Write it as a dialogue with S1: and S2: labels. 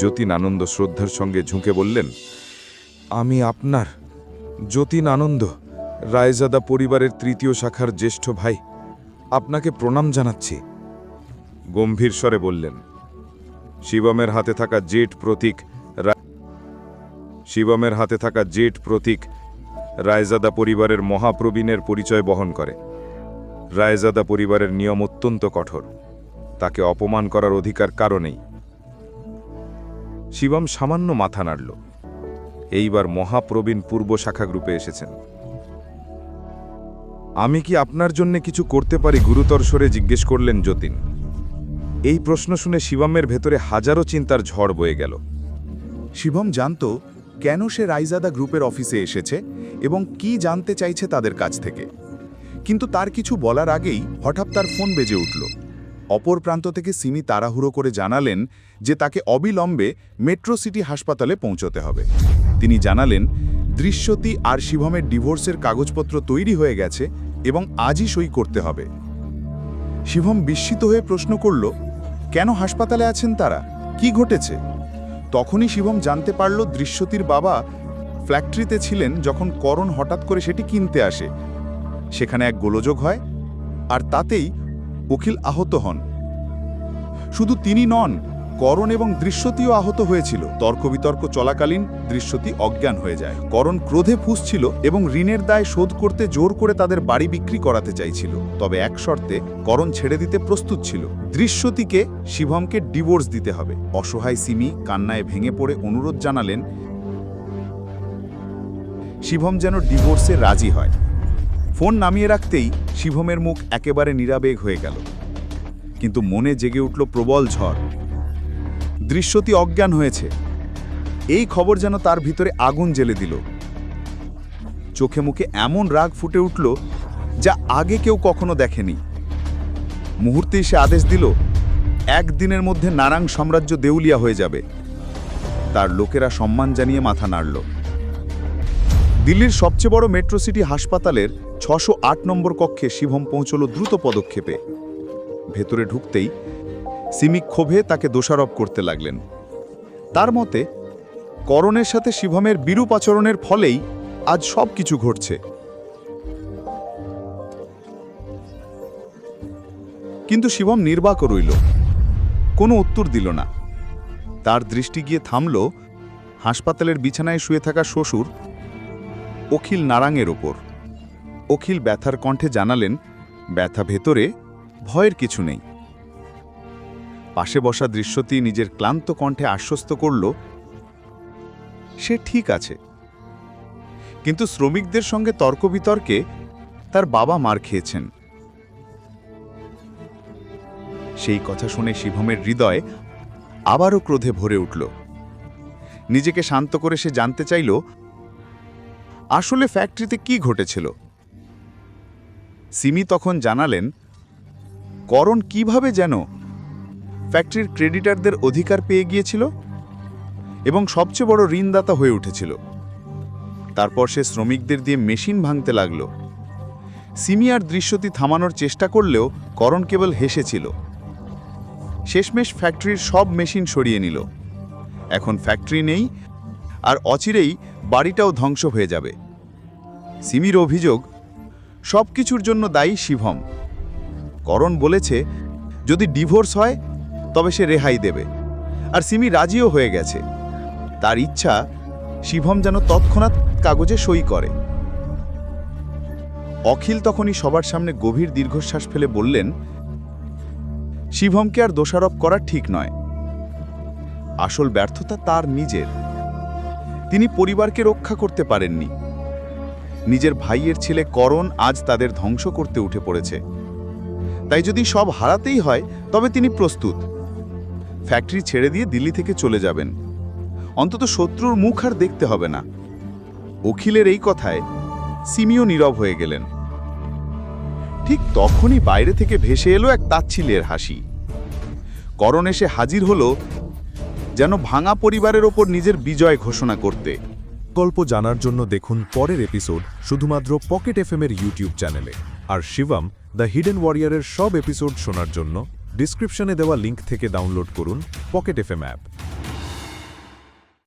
S1: যতীন আনন্দ শ্রদ্ধার সঙ্গে ঝুঁকে বললেন, আমি আপনার যতীন আনন্দ রায়জাদা পরিবারের তৃতীয় শাখার জ্যেষ্ঠ ভাই, আপনাকে প্রণাম জানাচ্ছি। গম্ভীর স্বরে বললেন, শিবমের হাতে থাকা জেট প্রতীক শিবমের হাতে থাকা জেট প্রতীক রায়জাদা পরিবারের মহাপ্রবীণের পরিচয় বহন করে। রায়জাদা পরিবারের নিয়ম অত্যন্ত কঠোর। তাকে অপমান করার অধিকার কারণেই শিবম সামান্য মাথা নাড়ল। এইবার মহাপ্রবীণ পূর্ব শাখা গ্রুপে এসেছেন। আমি কি আপনার জন্য কিছু করতে পারি গুরুতর স্বরে জিজ্ঞেস করলেন যতীন। এই প্রশ্ন শুনে শিবমের ভেতরে হাজারো চিন্তার ঝড় বয়ে গেল।
S2: শিবম জানত কেন সে রাইজাদা গ্রুপের অফিসে এসেছে এবং কি জানতে চাইছে তাদের কাছ থেকে। কিন্তু তার কিছু বলার আগেই হঠাৎ তার ফোন বেজে উঠল। অপর প্রান্ত থেকে সিমি তাড়াহুড়ো করে জানালেন যে তাকে অবিলম্বে মেট্রো সিটি হাসপাতালে পৌঁছতে হবে। তিনি জানালেন দৃশ্যতি আর শিভমের ডিভোর্সের কাগজপত্র তৈরি হয়ে গেছে এবং আজই সই করতে হবে। শিবম বিস্মিত হয়ে প্রশ্ন করল, কেন হাসপাতালে আছেন তারা? কি ঘটেছে? তখনই শিবম জানতে পারল দৃশ্যতির বাবা ফ্যাক্টরিতে ছিলেন যখন করণ হঠাৎ করে সেটি কিনতে আসে। সেখানে এক গোলযোগ হয় আর তাতেই অখিল আহত হন। শুধু তিনি নন, করণ এবং দৃশ্যতিও আহত হয়েছিল। তর্ক বিতর্ক চলাকালীন দৃশ্যতি অজ্ঞান হয়ে যায়। করণ ক্রোধে ফুসছিল এবং ঋণের দায় শোধ করতে জোর করে তাদের বাড়ি বিক্রি করাতে চাইছিল। তবে এক শর্তে, করণ ছেড়ে দিতে প্রস্তুত ছিল। দৃশ্যতিকে শিবমকে ডিভোর্স দিতে হবে। অসহায় সিমি কান্নায় ভেঙে পড়ে অনুরোধ জানালেন, শিবম যেন ডিভোর্সে রাজি হয়। ফোন নামিয়ে রাখতেই শিভমের মুখ একেবারে নিরাবেগ হয়ে গেল। কিন্তু মনে জেগে উঠল প্রবল ঝড়। দৃশ্যটি অজ্ঞান হয়েছে। এই খবর যেন তার ভিতরে আগুন জ্বেলে দিল। চোখে মুখে এমন রাগ ফুটে উঠল যা আগে কেউ কখনো দেখেনি। মুহূর্তেই সে আদেশ দিল, একদিনের মধ্যে নারাং সাম্রাজ্য দেউলিয়া হয়ে যাবে। তার লোকেরা সম্মান জানিয়ে মাথা নাড়ল। দিল্লির সবচেয়ে বড় মেট্রো সিটি হাসপাতালের ছশো নম্বর কক্ষে শিবম পৌঁছল দ্রুত পদক্ষেপে। ভেতরে ঢুকতেই সিমি ক্ষোভে তাকে দোষারোপ করতে লাগলেন। তার মতে, করণের সাথে শিবমের বিরূপ আচরণের ফলেই আজ সব কিছু ঘটছে। কিন্তু শিবম নির্বাক রইল। কোনো উত্তর দিল না। তার দৃষ্টি গিয়ে থামল হাসপাতালের বিছানায় শুয়ে থাকা শ্বশুর অখিল নারাঙের ওপর। অখিল ব্যথার কণ্ঠে জানালেন, ব্যথা ভেতরে ভয়ের কিছু নেই। পাশে বসা দৃশ্যটি নিজের ক্লান্ত কণ্ঠে আশ্বস্ত করল, সে ঠিক আছে। কিন্তু শ্রমিকদের সঙ্গে তর্ক বিতর্কে তার বাবা মার খেয়েছেন। সেই কথা শুনে শিবমের হৃদয় আবারও ক্রোধে ভরে উঠল। নিজেকে শান্ত করে সে জানতে চাইল আসলে ফ্যাক্টরিতে কি ঘটেছিল? সিমি তখন জানালেন, করণ কীভাবে যেন ফ্যাক্টরির ক্রেডিটারদের অধিকার পেয়ে গিয়েছিল এবং সবচেয়ে বড় ঋণদাতা হয়ে উঠেছিল। তারপর সে শ্রমিকদের দিয়ে মেশিন ভাঙতে লাগল। সিমি আর দৃশ্যটি থামানোর চেষ্টা করলেও করণ কেবল হেসেছিল। শেষমেশ ফ্যাক্টরির সব মেশিন সরিয়ে নিল। এখন ফ্যাক্টরি নেই আর অচিরেই বাড়িটাও ধ্বংস হয়ে যাবে। সিমির অভিযোগ, সব কিছুর জন্য দায়ী শিভম। করণ বলেছে, যদি ডিভোর্স হয়, তবে সে রেহাই দেবে। আর সিমি রাজিও হয়ে গেছে। তার ইচ্ছা, শিভম যেন তৎক্ষণাৎ কাগজে সই করে। অখিল তখনই সবার সামনে গভীর দীর্ঘশ্বাস ফেলে বললেন, শিভমকে আর দোষারোপ করা ঠিক নয়। আসল ব্যর্থতা তার নিজের। তিনি পরিবারকে রক্ষা করতে পারেননি। নিজের ভাইয়ের ছেলে করণ আজ তাদের ধ্বংস করতে উঠে পড়েছে। তাই যদি সব হারাতেই হয়, তবে তিনি প্রস্তুত। ফ্যাক্টরি ছেড়ে দিয়ে দিল্লি থেকে চলে যাবেন। অন্তত শত্রুর মুখ আর দেখতে হবে না। অখিলের এই কথায় সিমিও নীরব হয়ে গেলেন। ঠিক তখনই বাইরে থেকে ভেসে এলো এক তাচ্ছিলের হাসি। করণ এসে হাজির হলো যেন ভাঙা পরিবারের ওপর নিজের বিজয় ঘোষণা করতে।
S3: গল্প জানার জন্য দেখুন পরের এপিসোড শুধুমাত্র পকেট এফ এর ইউটিউব চ্যানেলে। আর শিবম, দ্য হিডেন ওয়ারিয়ারের সব এপিসোড শোনার জন্য ডিসক্রিপশনে দেওয়া লিঙ্ক থেকে ডাউনলোড করুন পকেট এফএম অ্যাপ।